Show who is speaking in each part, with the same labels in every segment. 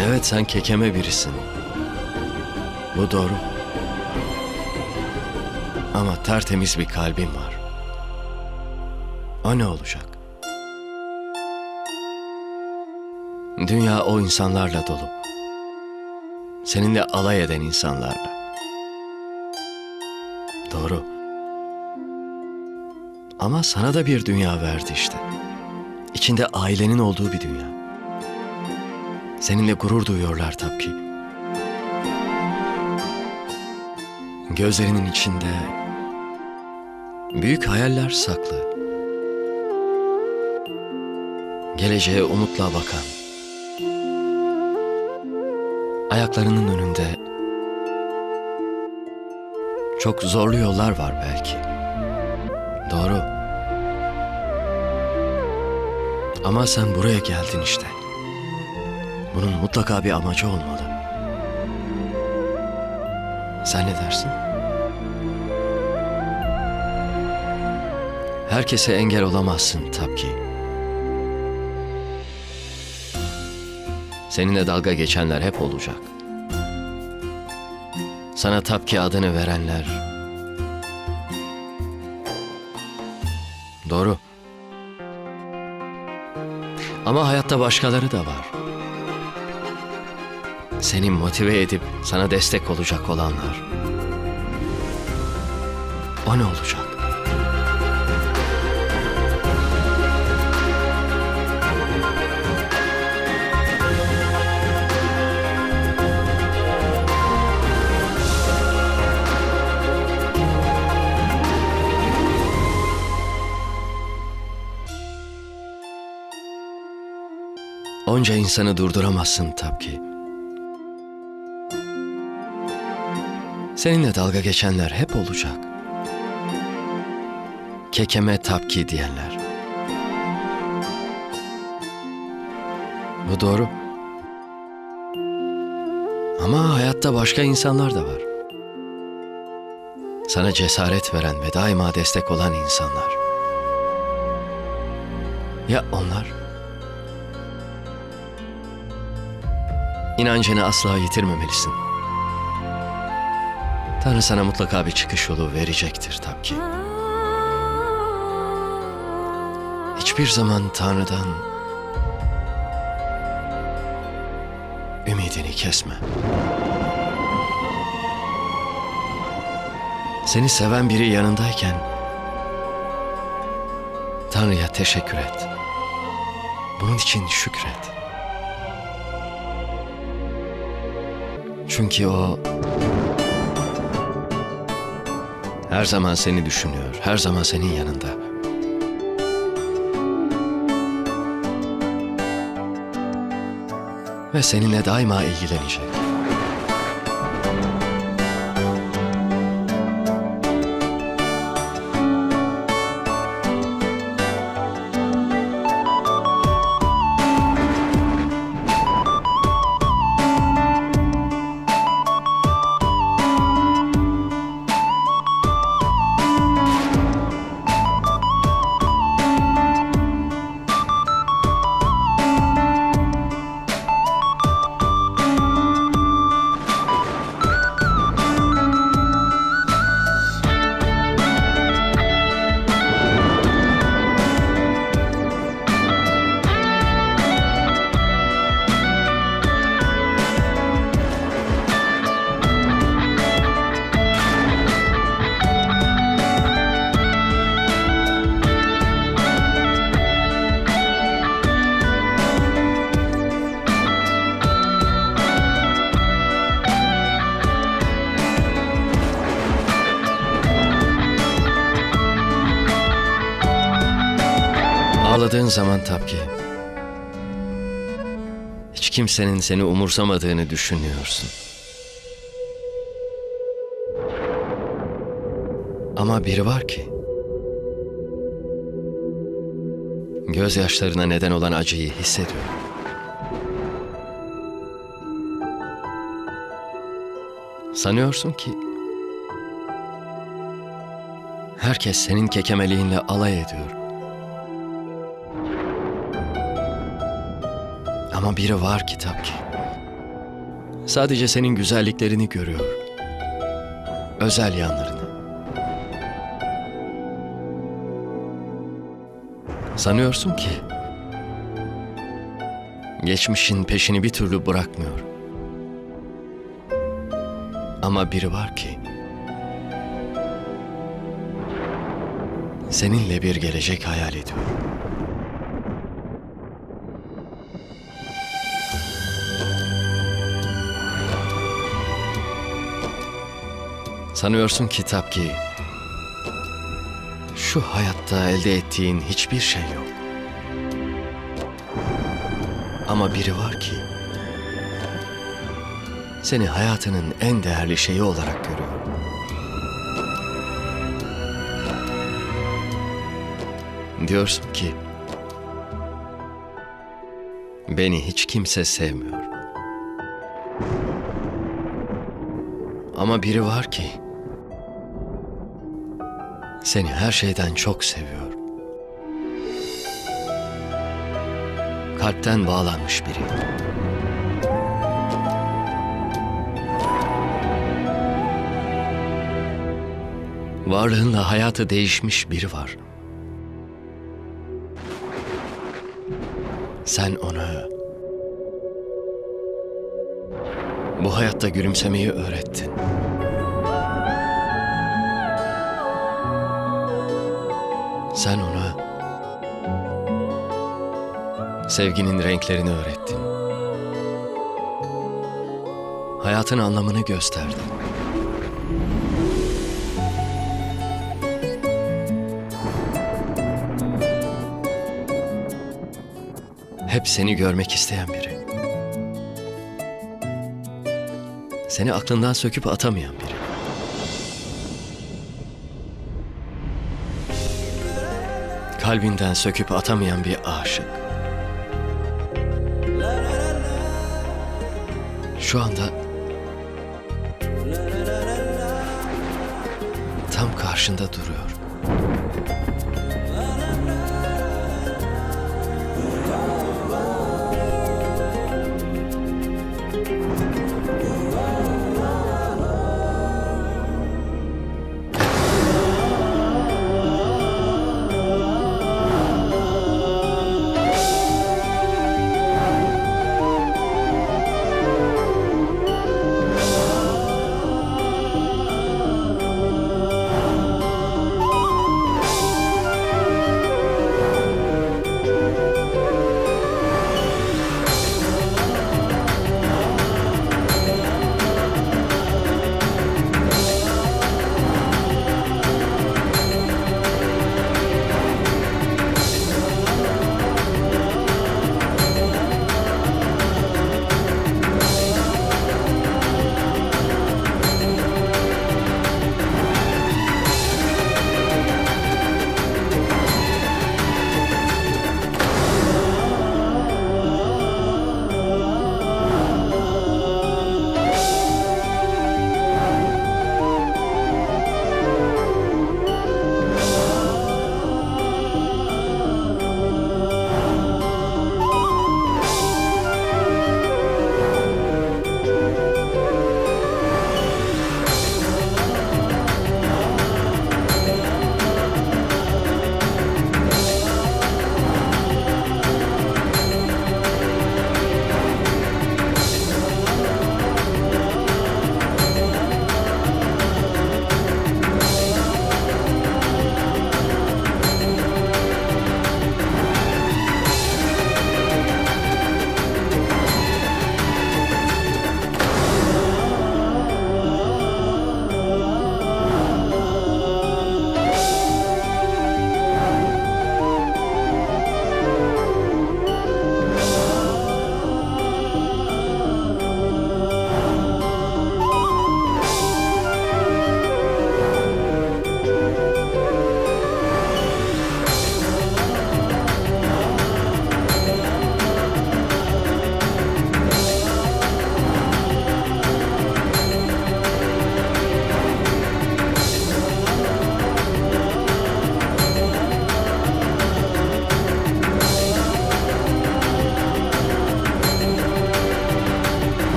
Speaker 1: Evet sen kekeme birisin. Bu doğru. Ama tertemiz bir kalbin var. O ne olacak? Dünya o insanlarla dolu. Seninle alay eden insanlarla. Doğru. Ama sana da bir dünya verdi işte. İçinde ailenin olduğu bir dünya. Seninle gurur duyuyorlar tabii. Gözlerinin içinde büyük hayaller saklı. Geleceğe umutla bakan. Ayaklarının önünde çok zorlu yollar var belki. Doğru. Ama sen buraya geldin işte. Bunun mutlaka bir amacı olmalı. Sen ne dersin? Herkese engel olamazsın tabii ki. Seninle dalga geçenler hep olacak. Sana Tapki adını verenler. Doğru. Ama hayatta başkaları da var. Seni motive edip sana destek olacak olanlar. O ne olacak? Onca insanı durduramazsın tabii ki. Seninle dalga geçenler hep olacak. Kekeme tapki diyenler. Bu doğru. Ama hayatta başka insanlar da var. Sana cesaret veren ve daima destek olan insanlar. Ya onlar? İnancını asla yitirmemelisin. Tanrı sana mutlaka bir çıkış yolu verecektir tabii. Hiçbir zaman Tanrı'dan ümidini kesme. Seni seven biri yanındayken Tanrı'ya teşekkür et. Bunun için şükret. Çünkü o her zaman seni düşünüyor, her zaman senin yanında. Ve seninle daima ilgilenecek. Ağladığın zaman tabii ki hiç kimsenin seni umursamadığını düşünüyorsun. Ama biri var ki gözyaşlarına neden olan acıyı hissediyor. Sanıyorsun ki herkes senin kekemeliğinle alay ediyor. Ama biri var ki tabii ki. Sadece senin güzelliklerini görüyor. Özel yanlarını. Sanıyorsun ki geçmişin peşini bir türlü bırakmıyor. Ama biri var ki seninle bir gelecek hayal ediyor. Sanıyorsun kitap ki şu hayatta elde ettiğin hiçbir şey yok. Ama biri var ki seni hayatının en değerli şeyi olarak görüyor. Diyorsun ki beni hiç kimse sevmiyor. Ama biri var ki seni her şeyden çok seviyor. Kalpten bağlanmış biri. Varlığınla hayatı değişmiş biri var. Sen ona bu hayatta gülümsemeyi öğrettin. Sen ona sevginin renklerini öğrettin. Hayatın anlamını gösterdin. Hep seni görmek isteyen biri. Seni aklından söküp atamayan biri. Kalbinden söküp atamayan bir aşık. Şu anda tam karşında duruyor.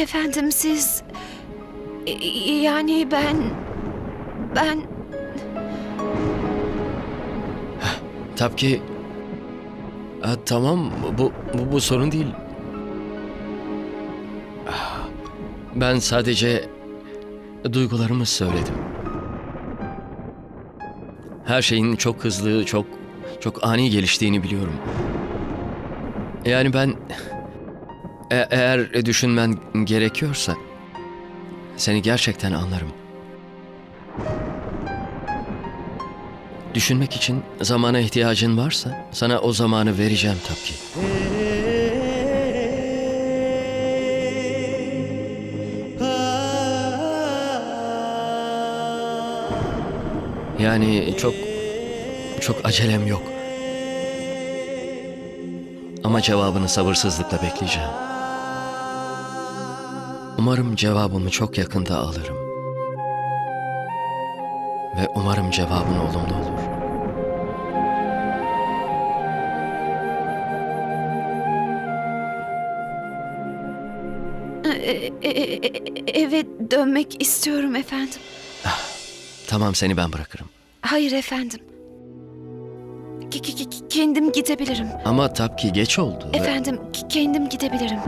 Speaker 2: Efendim siz... E- yani ben... Ben...
Speaker 1: Tabii ki... Ha, tamam bu, bu, bu sorun değil. Ah, Ben sadece duygularımı söyledim. Her şeyin çok hızlı, çok çok ani geliştiğini biliyorum. Yani ben e- eğer düşünmen gerekiyorsa seni gerçekten anlarım. Düşünmek için zamana ihtiyacın varsa sana o zamanı vereceğim tabii ki. Yani çok çok acelem yok. Ama cevabını sabırsızlıkla bekleyeceğim. Umarım cevabımı çok yakında alırım. Ve umarım cevabın olumlu olur.
Speaker 2: e- e- e- eve dönmek istiyorum efendim.
Speaker 1: Tamam seni ben bırakırım.
Speaker 2: Hayır efendim. K- k- k- kendim gidebilirim.
Speaker 1: Ama tabii ki geç oldu. ve-
Speaker 2: Efendim kendim gidebilirim.